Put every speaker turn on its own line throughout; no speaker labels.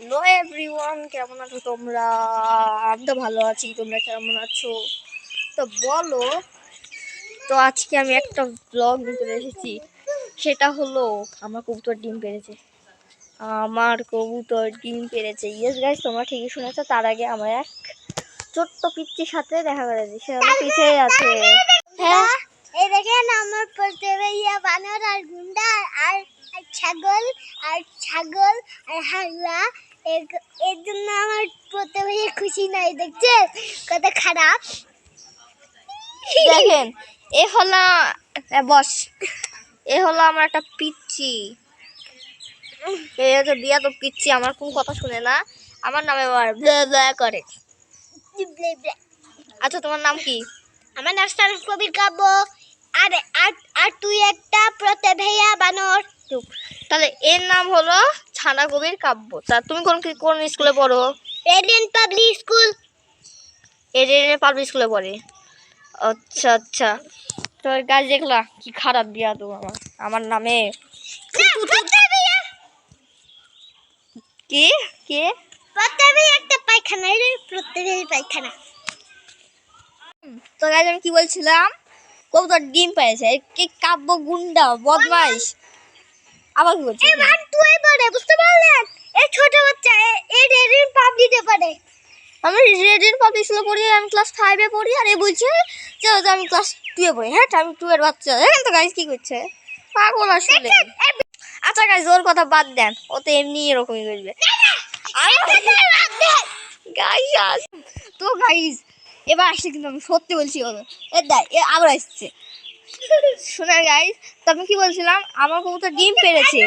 Hello everyone, কেমন আছো তোমরা? আমি তো ভালো আছি, তোমরা কেমন আছো? তো বলো, তো আজকে আমি একটা ব্লগ নিতে এসেছি। সেটা হলো, আমার কবুতর ডিম পেরেছে। আমার কবুতর ডিম পেরেছে। ইয়েস গাইস তোমরা ঠিকই শুনেছো, তার আগে আমার এক ছোট্ট পিচ্চির সাথে দেখা করে দিই। সে আমার পিছিয়ে আছে। হ্যাঁ
দেখেন, আমার প্রথমে ইয়া বানর আর গুন্ডা, আর আর ছাগল আর ছাগল আর হাগলা এর- জন্য আমার প্রথমে খুশি নাই দেখছে? কত খারাপ।
দেখেন এ হলো বস। এ হলো আমার একটা পিচ্ছি এ হচ্ছে বিয়া তো পিচ্ছি আমার কোন কথা শুনে না। আমার নামে করে। আচ্ছা তোমার নাম কি?
আমার নাস্তার কবির কাব্য। আর আর আর তুই একটা প্রতিভেয়া বানর।
তাহলে এর নাম হলো ছানা কবির কাব্য। তা তুমি কোন কোন স্কুলে পড়ো?
Radiant public school.
এডেনে পাবলিক স্কুলে পড়ে। আচ্ছা আচ্ছা। তোর গাছ দেখলা? কি খারাপ বিয়া তো আমার। আমার নামে। কি? কে?
প্রতিভে একটা পায়খানা রে প্রতিভে পায়খানা।
তো গাছ আমি কি বলছিলাম? কবুতর ডিম পেয়েছে কি কাব্য গুন্ডা বদমাইশ। আবার কি বলছি
মান তুই পারে বুঝতে পারলেন এই ছোট বাচ্চা এ- এই রেডিয়েন্ট পাবলিকে পারে।
আমি রেডিন পাবলিক স্কুলে পড়ি আমি ক্লাস ফাইভে পড়ি আর এ বলছে যে আমি ক্লাস টুয়ে পড়ি। হ্যাঁ আমি টু এর বাচ্চা। দেখেন তো গাইজ কি করছে? পাগল আসলে। আচ্ছা গাইজ ওর কথা বাদ দেন। ও তো এমনি এরকমই করবে। গাইজ তো গাইজ এবার আসছে কিন্তু আমি সত্যি বলছি ওদের এ দেখ এ আবার আসছে। শোনা গাইজ তো আমি কি বলছিলাম? আমার কবুতর ডিম পেরেছে।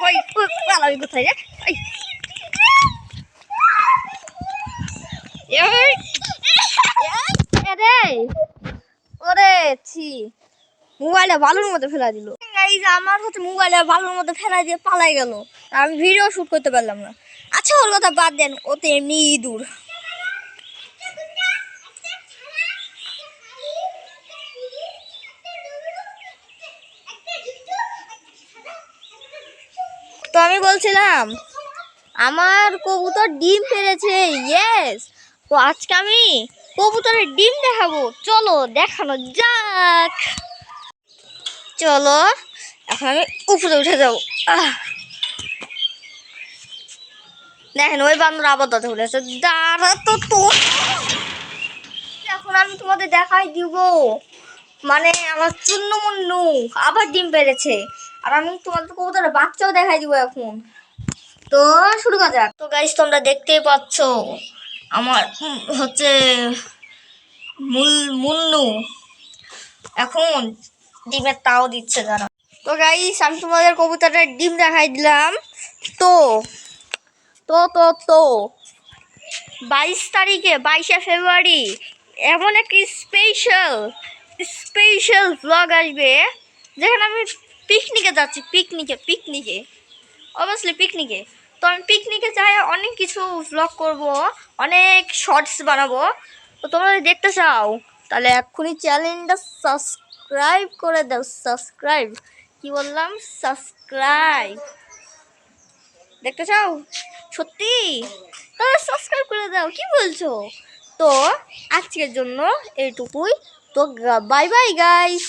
কই, পালাবি কোথায় রে? ওরে, ছি, বালুর মধ্যে ফেলা দিল। আমার হচ্ছে মোবাইলটা বালুর মধ্যে ফেলা দিয়ে পালাই গেল। আমি ভিডিও শুট করতে পারলাম না। আচ্ছা ওর কথা বাদ দেন, ও তো এমনি ইঁদুর তো আমি বলছিলাম, আমার কবুতর ডিম পেরেছে ইয়েস তো আজকে আমি কবুতরের ডিম দেখাবো। চলো, দেখানো যাক। চলো, এখন আমি উপরে উঠে যাব। আহ। দেখেন, ওই বান্দর আবার দাঁতে উঠেছে দাঁড়া তো তো এখন আমি তোমাদের দেখাই দিব। মানে আমার চূন্য মুন্নু আবার ডিম পেরেছে আর আমি তোমাদের কবুতরের বাচ্চাও দেখাই দিব এখন। তো শুরু করা যাক। তো গাইস তোমরা দেখতেই পাচ্ছ, আমার হচ্ছে মূল মুন্নু এখন ডিমের তাও দিচ্ছে যারা তো গাইস আমি তোমাদের কবুতরের ডিম দেখাই দিলাম। তো তো তো তো। বাইশ তারিখে, বাইশে ফেব্রুয়ারি, এমন একটি স্পেশাল স্পেশাল ব্লগ আসবে, যেখানে আমি পিকনিকে যাচ্ছি পিকনিকে পিকনিকে অবভিয়াসলি পিকনিকে তো আমি পিকনিকে যাই, অনেক কিছু ব্লগ করব, অনেক শর্টস বানাবো। তো তোমরা দেখতে চাও, তাহলে এক্ষুনি চ্যানেলটা সাবস্ক্রাইব করে দাও সাবস্ক্রাইব কি বললাম? সাবস্ক্রাইব দেখতে চাও? সত্যি? তাহলে সাবস্ক্রাইব করে দাও, কি বলছো? তো, আজকের জন্য এইটুকুই। তো বাই বাই গাইস